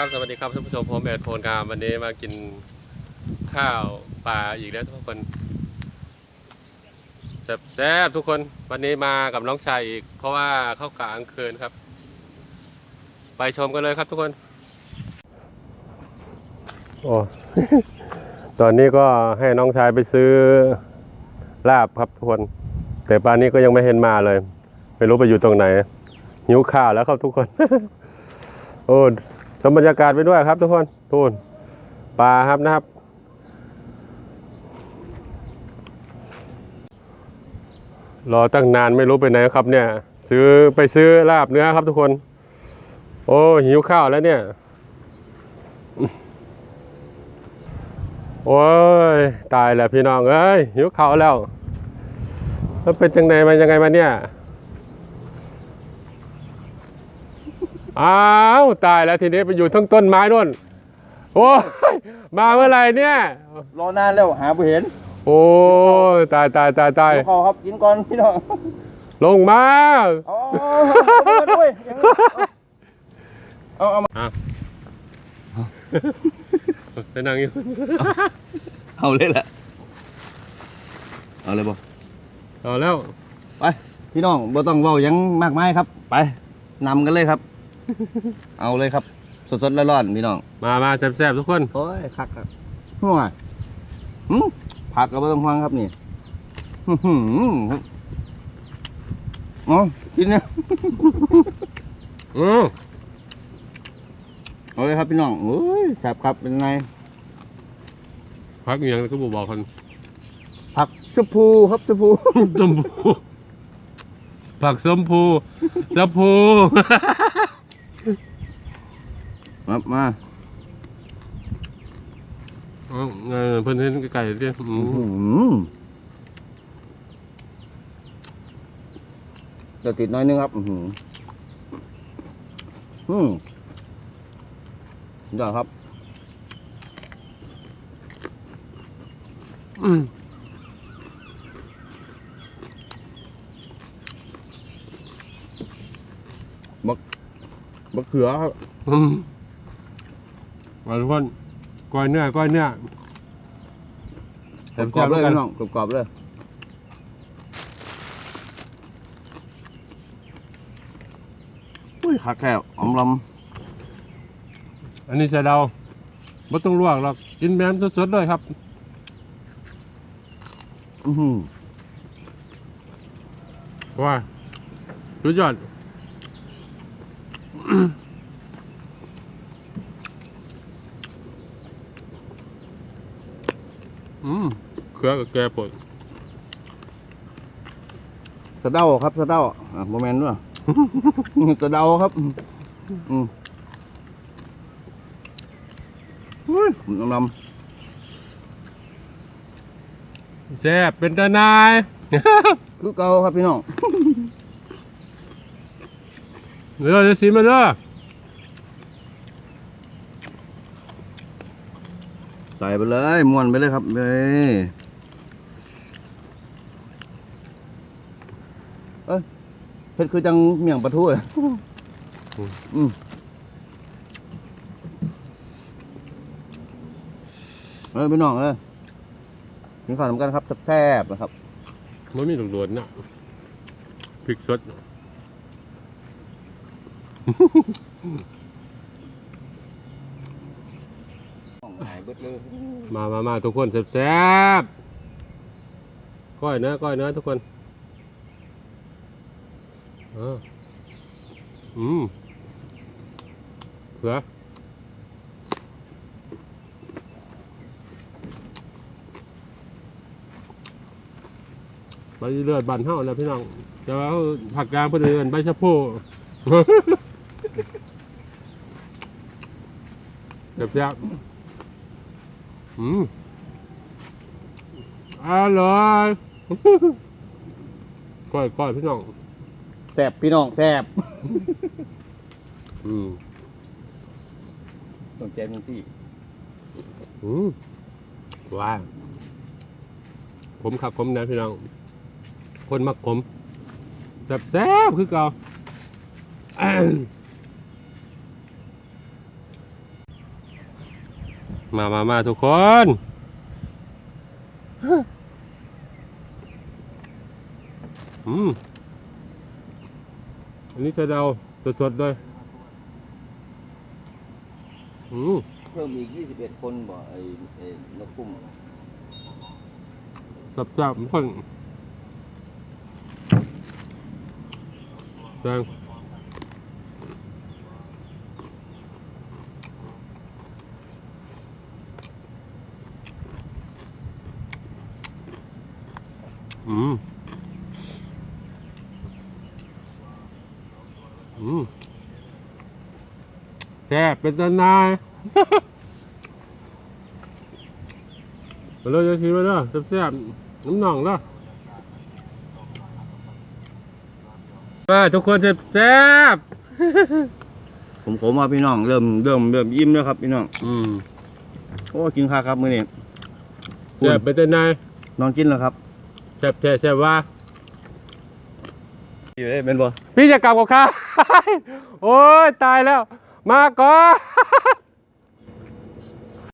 ครับสวัสดีครับท่านผู้ชมผมแอดโทนครับวันนี้มากินข้าวปลาอีกแล้วทุกคนแซ่บๆทุกคนวันนี้มากับน้องชายอีก เพราะว่าเข้ากลางคืนครับ ไปชมกันเลยครับทุกคน โอ้ตอนนี้ก็ให้น้องชายไปซื้อลาบครับทุกคน แต่ปลานี้ก็ยังไม่เห็นมาเลย ไม่รู้ไปอยู่ตรงไหนหิวข้าวแล้วครับทุกคน โอ้ ชมบรรยากาศไปด้วยครับทุกคนทูนปลาครับนะครับ รอตั้งนานไม่รู้ไปไหนครับเนี่ย ซื้อไปซื้อลาบเนื้อครับทุกคน โอ้หิวข้าวแล้วเนี่ย โอ้ย ตายแล้วพี่น้องเอ้ยหิวข้าวแล้วแล้วเป็นยังไงมายังไงมาเนี่ย อ้าวตายแล้วทีนี้ไปอยู่ทั้งต้นไม้นู่นโอ้ยมาเมื่อไหร่เนี่ย รอนานแล้วหาไม่เห็นโอ้ยตายตายตายตายเดี๋ยวเขาครับกินก่อนพี่น้องลงมาเอาเอาเอาเอาด้วยยังเอาเอามาอะไปนั่งอยู่เอาเลยแหละเอาเลยบ่เอาแล้ว ไป พี่น้องบ่ต้องเว้าหยังมากมายครับ ไปนำกันเลยครับ เอาเลยครับ สดๆร้อนๆพี่น้องมามาแซ่บๆทุกคนโอ้ยคักครับห่วยหืมผักก็บ่ต้องห่วงครับนี่อื้อหือครับอ๋อกินเนี่ยอือเอาเลยครับพี่น้องโอ้ยแซ่บครับเป็นไงพักอหย่างก็บอกบอกคนผักชะพูครับชะพูชมพูผักชมพูชมพู มามาเอาเออเพิ่นเห็นไก่ๆดิอือื้อมหือเดี๋ยวติดน้อยนึงครับ อือหืออืมยอดครับ อืมมะเขือครับ อืม มาทุกคนก้อยเนื้อก้อยเนื้อกรอบๆเลยกันพี่น้องกรอบๆเลยอุ้ยขาแก้วอมลอันนี้ใส่เดาไม่ต้องลวกหรอกกินแบบสดๆเลยครับำอื้อหือว้าสุดยอด อืมเครือกับแกปวดสะเดาครับสะเดาอะโมเมนต์ด้วย สะเดาครับ อืมอุ้ยอมลำแซ่บเป็นตานายคือเก่าครับพี่น้อง เดี๋ยวจะสิมาเด้อ ใส่ไปเลยม้วนไปเลยครับเลยเอ้ยเผ็ดคือจังเมี่ยงปลาทูเลยอืมเออพี่น้องเออกินข้าวทำกันครับแซ่บๆนะครับมันมีลูกโดดน่ะพริกสด หาย เบิดเลยมามามาทุกคนแซ่บๆก้อยเนื้อก้อยเนื้อทุกคนอออืมเผือไปเลือดบันเท่าแล้วพี่น้องแต่ว่าผักกลางเพื่อนเอนใบชะพูเจ็บแซ่บ อืมอร่อยก้อยก้อยพี่น้องแซ่บพี่น้องแซ่บอืมต้องใจมึงที่อืมว้าวผมขับผมนะพี่น้อง คนมักผมแซ่บแซ่บคือเก่า มามามาทุกคน อืม อันนี้จะเดาสดๆเลยอืม เพิ่มอีกยี่สิบเอ็ดคนบ่ไอ้ไอ้นกกุ้มจับจับคนแดง อืม อืมแซ่บเป็นตานายไปเลยจะชิมไปเด้อแซ่บๆน้ำหนองเด้อมาทุกคนแซ่บผมผมว่าพี่น้องเริ่มเริ่มเริ่มยิ้มแล้วครับพี่น้องอืมโอ้กินข้าวครับมื้อนี้แซ่บเป็นตานาย น้องกินแล้วครับแซ่บแท้แซ่บว่าอยู่ได้เป็นบ่พี่จะกลับกับข้า โอ้ยตายแล้ว มาก่อน